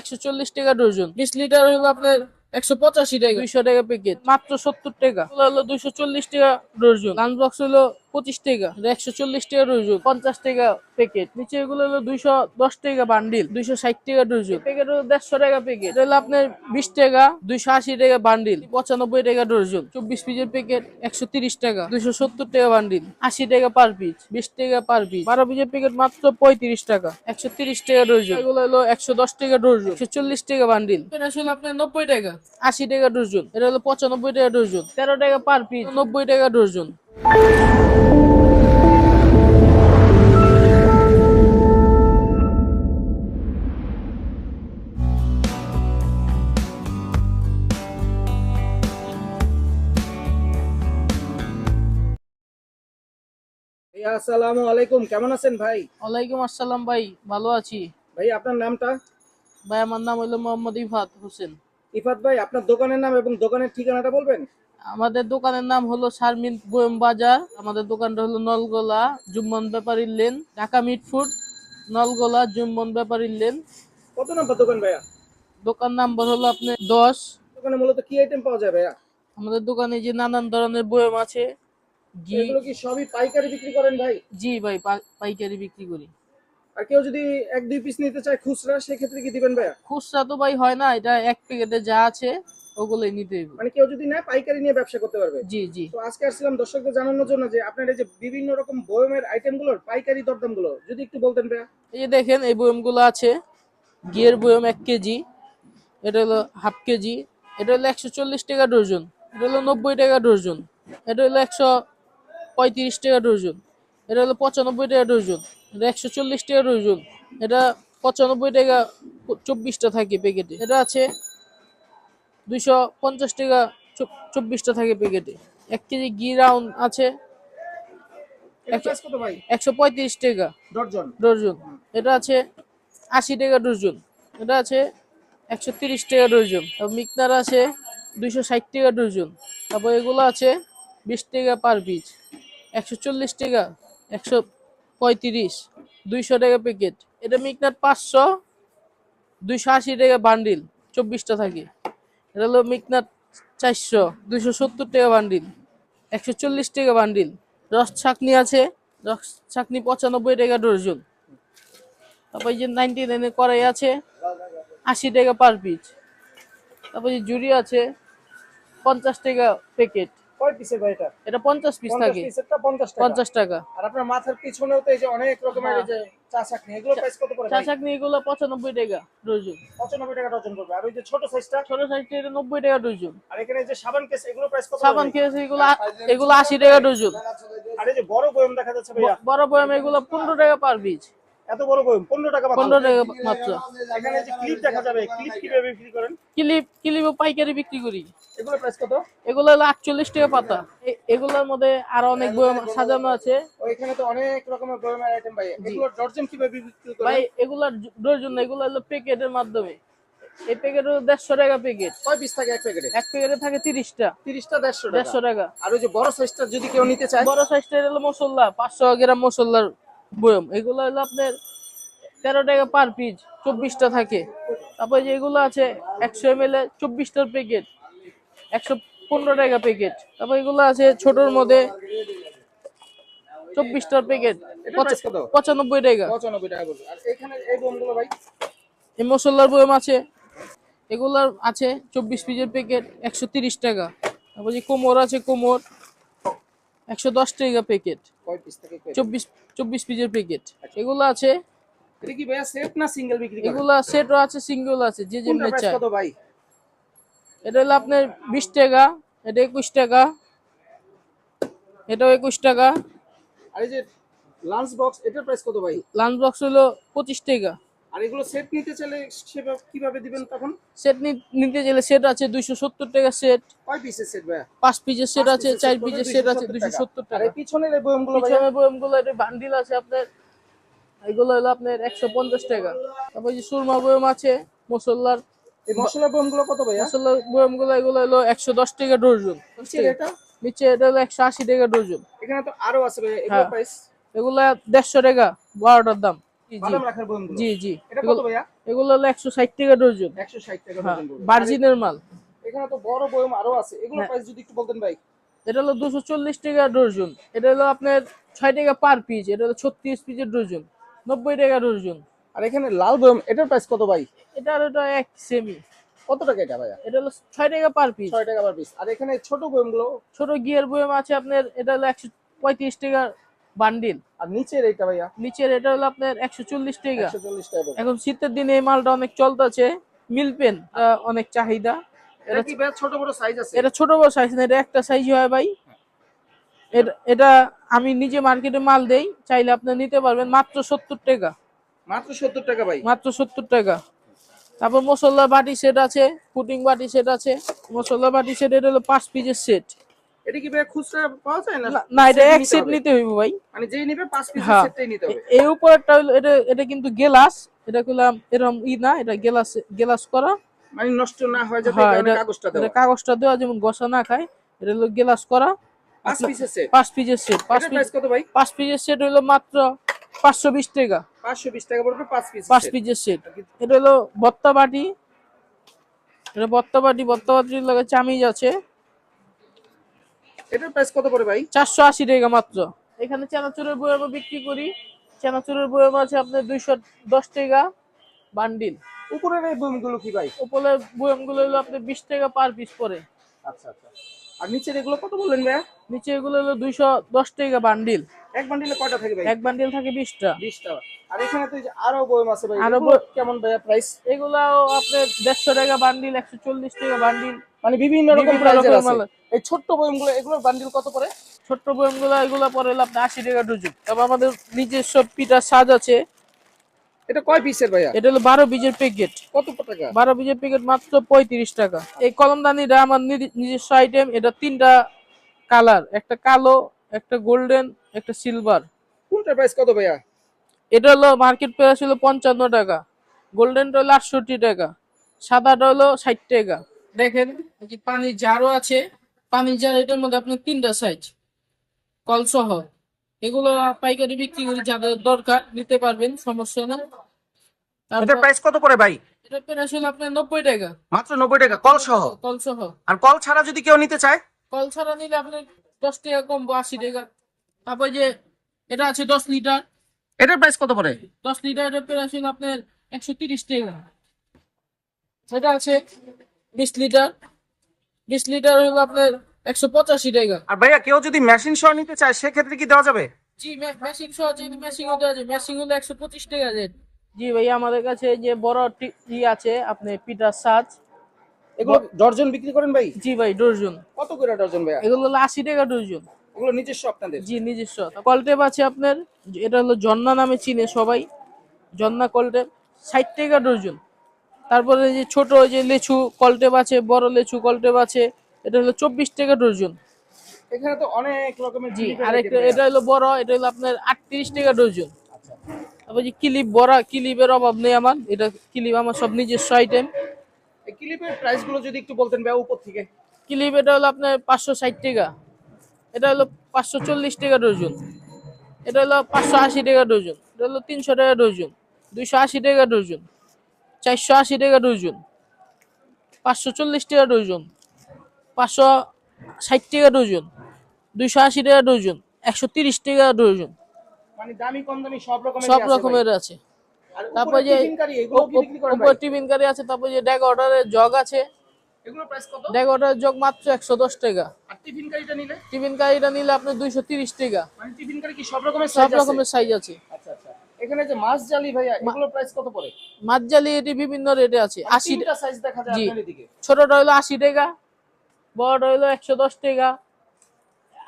একশো চল্লিশ টাকা ডজন। বিশ লিটার হলো আপনার একশো পঁচাশি টাকা। দুইশো টাকা প্যাকেট মাত্র সত্তর টাকা। হলো দুইশো চল্লিশ টাকা ডজন লাঞ্চ বক্স হলো পঁচিশ টাকা। একশো চল্লিশ টাকা ডজন পঞ্চাশ টাকা প্যাকেট নিচে এগুলো হলো দুইশো দশ টাকা বান্ডিল দুইশো ষাট টাকা ডজন প্যাকেট হলো দেড়শো টাকা প্যাকেট এটা হলো আপনার বিশ টাকা দুইশো আশি টাকা বান্ডিল পঁচানব্বই টাকা ডজন চব্বিশ পিসের প্যাকেট একশো তিরিশ টাকা। দুইশো সত্তর টাকা বান্ডিল আশি টাকা পার পিস বিশ টাকা পার পিস বারো পিসের প্যাকেট মাত্র পঁয়ত্রিশ টাকা। একশো তিরিশ টাকা ডজন এগুলো হলো একশো দশ টাকা ডজন একশো চল্লিশ টাকা বান্ডিল এটা আসলে আপনার নব্বই টাকা। আশি টাকা ডজন এটা হলো পঁচানব্বই টাকা ডজন তেরো টাকা পার পিস। নব্বই টাকা ডজন আসসালামু আলাইকুম। কেমন আছেন ভাই? ওয়ালাইকুম আসসালাম ভাই। ভালো আছি। ভাই আপনার নামটা? ভাই আমার নাম হলো মোহাম্মদ ইফাত হোসেন। ইফাত ভাই আপনার দোকানের নাম এবং দোকানের ঠিকানাটা বলবেন? আমাদের দোকানের নাম হলো শারমিন বয়ম বাজার আমাদের দোকানটা হলো Nalgola Jumman Bepari lane Dhaka Mitford Nalgola Jumman Bepari lane. কত নম্বর দোকান ভাইয়া? দোকান নাম্বার হলো আপনার দশ। দোকানে মূলত কি আইটেম পাওয়া যায় ভাইয়া? আমাদের দোকানে যে নানান ধরনের বয়ম আছে ঘি। এগুলো কি সবই পাইকারি বিক্রি করেন ভাই? জি ভাই পাইকারি বিক্রি করি। আর কেউ যদি এক দুই পিস নিতে চায় খুচরা সেক্ষেত্রে কি দিবেন ভাইয়া? খুচরা তো ভাই হয় না এটা এক প্যাকেটে যা আছে ওগুলোই নিতে হবে। মানে কেউ যদি নেয় পাইকারি নিয়ে ব্যবসা করতে পারবে? জি জি। তো আজকে আসছিলাম দর্শকদের জানানোর জন্য যে আপনার এই যে বিভিন্ন রকম বয়মের আইটেমগুলোর পাইকারি দরদামগুলো যদি একটু বলতেন ভাইয়া। এই দেখেন এই বয়মগুলো আছে ঘিয়ের বয়ম এক কেজি এটা হলো হাফ কেজি এটা হলো একশো চল্লিশ টাকা ডজন এটা হলো নব্বই টাকা ডজন এটা হলো একশো পঁয়ত্রিশ টাকা ডজন এটা হলো পঁচানব্বই টাকা ডজন। এটা একশো চল্লিশ টাকা ডজন এটা পঁচানব্বই টাকা চব্বিশটা থাকে প্যাকেটে। এটা আছে দুইশো পঞ্চাশ টাকা চব- চব্বিশটা থাকে প্যাকেটে। এক কেজি ঘি রাউন্ড আছে। একশো- পঁয়ত্রিশ টাকা। ডর্জন এটা আছে আশি টাকা ডজন এটা আছে একশো তিরিশ টাকা তারপর মিকনার আছে দুইশো ষাট টাকা ডজন তারপর এগুলো আছে বিশ টাকা পার পিস একশো চল্লিশ টাকা। একশো পঁয়ত্রিশ, দুইশো টাকা প্যাকেট এটা মিকনার পাঁচশো, দুইশো আশি টাকা বান্ডিল চব্বিশটা থাকে। এটা হলো মিকনার চারশো, দুইশো সত্তর টাকা বান্ডিল একশো চল্লিশ টাকা বান্ডিল রস ছাকনি আছে, রস ছাকনি পঁচানব্বই টাকা ডজন তারপর যে নাইনটি নাইনের কড়াই আছে, আশি টাকা পার পিস তারপর যে জুড়ি আছে, পঞ্চাশ টাকা প্যাকেট কয় পিসের ভাই এটা? পিস পিসেরটা টাকা। আর আপনার মাথার পিছনেও তো এই যে অনেক রকমের এই যে চা চাকনি এগুলো প্রাইস কত পড়ে চা চাকনি এগুলো পঁচানব্বই টাকা ডজন। টাকা ডজন পড়বে। আর ওই যে ছোট সাইজটা ছোট সাইজটা এটা টাকা ডজন। আর এখানে যে সাবান কেস এগুলো প্রাইস কত সাবান এগুলো এগুলো আশি টাকা ডজন। আর এই যে বড় বয়ম দেখা যাচ্ছে ভাইয়া। বড় বয়াম এগুলো পনেরো টাকা পার পিস এত বড় বয়ম পনেরো টাকা মাত্র। পনেরো টাকা মাত্র। এখানে যে ক্লিপ দেখা যাবে ক্লিপ কীভাবে বিক্রি করেন? ক্লিপ ক্লিপও পাইকারি বিক্রি করি। এগুলো প্রাইস কত? এগুলো হলো আটচল্লিশ টাকা পাতা। এগুলোর মধ্যে আরও অনেক বয়াম সাজানো আছে। এখানে তো অনেক রকমের বয়মের আইটেম ভাই। এগুলো ডর্জন কীভাবে বিক্রি করেন? ভাই এগুলার ডজন এগুলো হলো প্যাকেটের মাধ্যমে। এই প্যাকেট হলো দেড়শো টাকা প্যাকেট। কয় পিস থাকে এক প্যাকেটে এক প্যাকেটে থাকে তিরিশটা। তিরিশটা দেড়শো দেড়শো টাকা। আর ওই যে বড় সাইজটা যদি কেউ নিতে চায়? বড় সাইজটা হলো মশলা পাঁচশো গ্রাম মশলার বয়ম। এগুলো হলো আপনার তেরো টাকা পার পিস চব্বিশটা থাকে। তারপর যে এগুলো আছে একশো এম এল এ চব্বিশটার প্যাকেট একশো পনেরো টাকা প্যাকেট তারপর এগুলো আছে ছোটর মধ্যে চব্বিশটার প্যাকেট? পঁচানব্বই টাকা। এই মশলার বয়ম আছে। এগুলার আছে চব্বিশ পিসের প্যাকেট একশো তিরিশ টাকা। তারপর যে কোমর আছে কোমর একশো দশ টাকা প্যাকেট কয় পিস থাকে কয়? চব্বিশ চব্বিশ পিসের প্যাকেট এগুলো আছে। এটা কি ভাইয়া সেট না সিঙ্গেল বিক্রি করে? এগুলা সেটও আছে সিঙ্গেল আছে যে কোনটা চাই কত ভাই? এটা হলো আপনার বিশ টাকা এটা একুশ টাকা এটাও একুশ টাকা। আর এই যে লাঞ্চ বক্স এটার প্রাইস কত ভাই? লাঞ্চ বক্স হলো পঁচিশ টাকা। আর এগুলো সেট নিতে চাইলে সেভাবে কীভাবে দিবেন তখন? সেট নিতে গেলে সেট আছে দুইশো সত্তর টাকা সেট কয় পিসের সেট ভাইয়া? পাঁচ পিসের সেট আছে চার পিসের সেট আছে 270 দুইশো সত্তর আর টাকা এই পিছনের এই বয়মগুলো ভাইয়া? পিছনে বয়মগুলো এটা বান্ডিল আছে আপনার এগুলো হলো আপনার একশো পঞ্চাশ টাকা। তারপর যে সুরমা বয়ম আছে মশলার এই মশলা বয়মগুলো কত ভাইয়া? মশলার বয়মগুলো এগুলো হলো একশো দশ টাকা ডজন এটা? নিচে এটা হলো একশো আশি টাকা ডজন এখানে তো আরও আছে ভাইয়া এগুলো হ্যাঁ। প্রাইস এগুলা দেড়শো টাকা বারোটার দাম। জি বাদাম রাখার বয়ম জি জি। এটা কত ভাইয়া? এগুলো হলো একশো ষাট টাকা ডজন। একশো ষাট টাকা ডজন পড়বে। মাল। এখানে তো বড় বয়ম আরও আছে। এগুলো। প্রাইস যদি একটু বলতেন ভাই। এটা হলো দুশো চল্লিশ টাকা ডজন। এটা হলো আপনার টাকা পার পিস এটা হলো ছত্রিশ পিসের ডজন। নব্বই টাকা ডজন। আর এখানে লাল বয়ম এটার প্রাইস কত ভাই? এটা আর সেমি কত টাকা এটা ভাইয়া? এটা হলো ছয় টাকা পার পিস ছয় টাকা পার পিস আর এখানে ছোট বয়মগুলো ছোট গিয়ার বয়ম আছে আপনার এটা হলো একশো পঁয়ত্রিশ টাকা বান্ডিল। আর নিচের এইটা ভাইয়া? নিচের এটা হলো আপনার একশো চল্লিশ টাকা। একশো চল্লিশ টাকা এখন শীতের দিনে এই মালটা অনেক চলতেছে মিল পেন অনেক চাহিদা। এটা কি ভাইয়া ছোট বড় সাইজ আছে? এটা ছোট বড় সাইজ না এটা একটা সাইজ হয় ভাই। এটা- এটা আমি নিজে মার্কেটে মাল দেই চাইলে আপনি নিতে পারবেন মাত্র সত্তর টাকা। মাত্র সত্তর টাকা ভাই। মাত্র সত্তর টাকা। তারপর মশলা বাটি সেট আছে পুটিং বাটি সেট আছে মশলা বাটি সেট এটা হলো পাঁচ পিসের সেট এটা কি ভাইয়া খুচরা পাওয়া যায় না? না এটা এক সেট নিতে হইব ভাই। মানে যেই নিবে পাঁচ পিস হ্যাঁ। সেটটাই নিতে হবে। এই উপরটা হলো এটা এটা কিন্তু গেলাস। এটা এরকম ই না এটা গেলাস গেলাস করা। মানে নষ্ট না হয় যাতে হ্যাঁ, কাগজটা দেওয়া কাগজটা দেওয়া যেমন গসা না খায় এটা হলো গেলাস করা। পাঁচ পিসের সেট পাঁচ পিসের সেট পাঁচ পিস কত ভাই? পাঁচ পিসের সেট হলো মাত্র পাঁচশো বিশ টাকা। পাঁচশো বিশ টাকা পড়বে পাঁচ পিস পাঁচ পিসের সেট এটা হলো বত্তা বাটি। এটা বত্তা বাটি বত্তা বাটির লগে চামিজ আছে। এটার প্রাইস কত পড়ে ভাই? চারশো আশি টাকা মাত্র। এখানে চানাচুরের বয়ামও বিক্রি করি। চানাচুরের বয়াম আছে আপনার দুইশো দশ টাকা বান্ডিল। উপরের এই বইগুলো কি ভাই? উপরের বয়ামগুলো হলো আপনার বিশ টাকা পার পিস পরে আচ্ছা আচ্ছা। আর নিচের এগুলো কত বললেন ভাইয়া? নিচে এগুলো হলো দুইশো দশ টাকা বান্ডিল। এক বান্ডিলে কয়টা থাকে ভাই? এক বান্ডিল থাকে বিশটা। বিশটা। আর এখানে তো আরও বয়ম আছে ভাই আরও কেমন ভাইয়া প্রাইস এগুলাও আপনার দেড়শো টাকা বান্ডিল একশো চল্লিশ টাকা বান্ডিল। মানে বিভিন্ন রকম রকম আছে। এই ছোট্ট বয়মগুলো এগুলোর বান্ডিল কত করে ছোট্ট বয়ামগুলো এগুলো পরে হলো আপনার আশি টাকা ডজন। তারপর আমাদের নিজস্ব পিঠার সাজ আছে। এটা কয় পিসের ভাইয়া? এটা হলো বারো বীজের প্যাকেট কত টাকা? বারো বীজের প্যাকেট মাত্র পঁয়ত্রিশ টাকা। এই কলমদানিটা আমার নিজ- নিজস্ব আইটেম এটা তিনটা কালার একটা কালো একটা গোল্ডেন একটা সিলভার কোনটার প্রাইস কত ভাইয়া? এটা হলো মার্কেট প্রাইস হলো পঞ্চান্ন টাকা। গোল্ডেনটা হলো আটষট্টি টাকা। সাদাটা হলো ষাট টাকা। দেখেন যে পানির জারও আছে। পানির জার এটার মধ্যে আপনার তিনটা সাইজ কলসহ। এগুলো পাইকারি বিক্রি করে যাদের দরকার নিতে পারবেন সমস্যা না এটার তারপর প্রাইস কত করে ভাই? এটা প্রাইস হলো আপনার নব্বই টাকা। মাত্র নব্বই টাকা কল সহ কল সহ আর কল ছাড়া যদি কেউ নিতে চায়? কল ছাড়া নিলে আপনার দশ টাকা কমবো আশি টাকা। তারপর যে এটা আছে দশ লিটার। এটার প্রাইস কত পড়ে? দশ লিটারের প্রাইস হলো আপনার একশো তিরিশ টাকা। সেটা আছে বিশ লিটার বিশ লিটার হলো আপনার একশো পঁচাশি টাকা। আর ভাইয়া কেউ যদি মেশিন সহ নিতে চায় সেক্ষেত্রে কি দেওয়া যাবে? জি মেশিন সহ যদি মেশিন হতে আছে মেশিন হলো একশো পঁচিশ টাকা রেট। জি ভাই আমাদের কাছে যে বড় টি- ই আছে আপনি পিটার সাজ। এগুলো ডর্জন বিক্রি করেন ভাই? জি ভাই ডর্জন। কত করে ডর্জন ভাইয়া? এগুলো হলো আশি টাকা ডর্জন। এগুলো নিজস্ব আপনাদের? জি নিজস্ব। কলটেপ আছে আপনার এটা হলো জন্না নামে চিনে সবাই। জন্না কলটেপ ষাট টাকা ডজন তারপরে যে ছোট ওই যে লেচু কলটেপ আছে বড় লেচু কলটেপ আছে এটা হলো চব্বিশ টাকা ডজন এখানে তো অনেক রকমের জি আর একটা এটা হলো বড় এটা হলো আপনার আটত্রিশ টাকা ডজন তারপর যে ক্লিপ বড় ক্লিপের অভাব নেই আমার এটা ক্লিপ আমার সব নিজস্ব আইটেম ক্লিপের প্রাইস যদি একটু বলতেন ভাই উপর থেকে। ক্লিপ এটা হলো আপনার পাঁচশো ষাট টাকা। এটা হলো পাঁচশো চল্লিশ টাকা ডজন এটা হলো পাঁচশো আশি টাকা ডজন এটা হলো তিনশো টাকা ডজন দুইশো আশি টাকা ডজন চারশো আশি টাকা ডজন পাঁচশো চল্লিশ টাকা ডজন পাঁচশো ষাট টাকা ডজন দুইশো আশি টাকা ডজন একশো তিরিশ টাকা ডজন। মানে সব রকমের সব রকমের আছে। তারপর যে উপর টিফিন কারি আছে তারপর যে ড্যাগ অর্ডারের জগ আছে। ড্যাগ অর্ডারের জগ মাত্র একশো দশ টাকা। টিফিন কারিটা নিলে? আপনার দুইশো তিরিশ টাকা। মানে সব রকমের সাইজ আছে। এখানে যে মাছ জালি ভাইয়া এগুলো প্রাইস কত পড়ে? মাঝজালি এটি বিভিন্ন রেটে আছে মানে আশি তিনটা সাইজ দেখা যায়। আপনার এদিকে। ছোটটা হইল আশি টাকা বড়টা হইল একশো দশ টাকা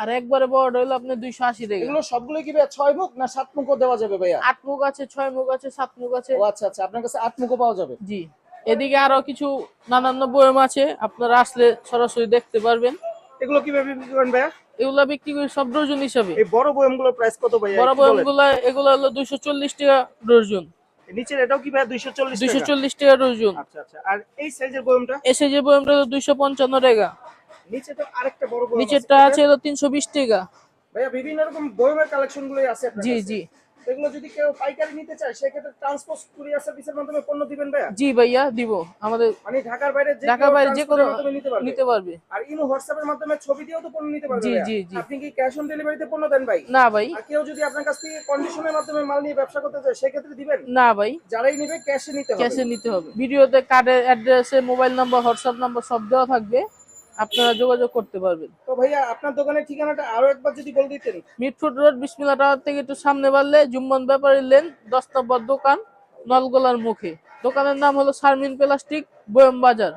আর একবারে বড়টা হইল আপনার দুইশো আশি টাকা। এগুলো সবগুলো কি ভাইয়া ছয় মুখ না সাত মুখও দেওয়া যাবে ভাইয়া? আট মুখ আছে ছয় মুখ আছে সাত মুখ আছে। ও আচ্ছা আচ্ছা আপনার কাছে আট মুখও পাওয়া যাবে? জি এদিকে আরও কিছু নানান বয়ম আছে আপনারা আসলে সরাসরি দেখতে পারবেন। এগুলো কীভাবে বিক্রি করেন ভাইয়া? এগুলা বিক্রি করি সব ডর্জন হিসাবে। এই বড় বয়মগুলোর প্রাইস কত ভাই বড় একটু বয়মগুলা এগুলো হলো দুইশো চল্লিশ টাকা ডর্জন। নিচের এটাও কি ভাই টাকা? ডজন আচ্ছা আচ্ছা। আর এই সাইজের বয়ামটা? এসে যে বয়মটা হলো দুইশো পঞ্চান্ন টাকা। নিচে তো আরেকটা বড় বয়ম নিচেরটা আছে হলো তিনশো বিশ টাকা। ভাইয়া বিভিন্ন রকম বয়মের কালেকশন গুলোই আছে আপনার জি জি। এগুলো যদি কেউ পাইকারি নিতে চায় সেক্ষেত্রে ট্রান্সপোর্ট কুরিয়ার সার্ভিসের মাধ্যমে পণ্য দিবেন ভাইয়া? জি ভাইয়া দিব। আমাদের মানে ঢাকার বাইরে যে ঢাকার বাইরে যে কোনো এর নিতে পারবে? নিতে পারবে। আর ইমো হোয়াটসঅ্যাপের মাধ্যমে ছবি দিয়েও তো পণ্য নিতে পারবে জি, জি, জি। আপনি কি ক্যাশ অন ডেলিভারিতে পণ্য দেন ভাই? না ভাই। আর কেউ যদি আপনার কাছ থেকে কন্ডিশনের মাধ্যমে মাল নিয়ে ব্যবসা করতে চায় সেক্ষেত্রে দিবেন? না ভাই। যারাই নেবে ক্যাশে নিতে হবে। ক্যাশে নিতে হবে। ভিডিওতে কার্ডের অ্যাড্রেসে মোবাইল নাম্বার হোয়াটসঅ্যাপ নাম্বার সব দেওয়া থাকবে। আপনারা যোগাযোগ করতে পারবেন। তো ভাইয়া আপনার দোকানের ঠিকানাটা আরও একবার যদি বলে দিতেন। মিটফুট রোড বিসমিল্লা টাওয়ার থেকে একটু সামনে বাড়লে জুম্মন ব্যাপারী লেন দশ নম্বর দোকান নলগোলার মুখে। দোকানের নাম হলো শারমিন প্লাস্টিক বয়ম বাজার।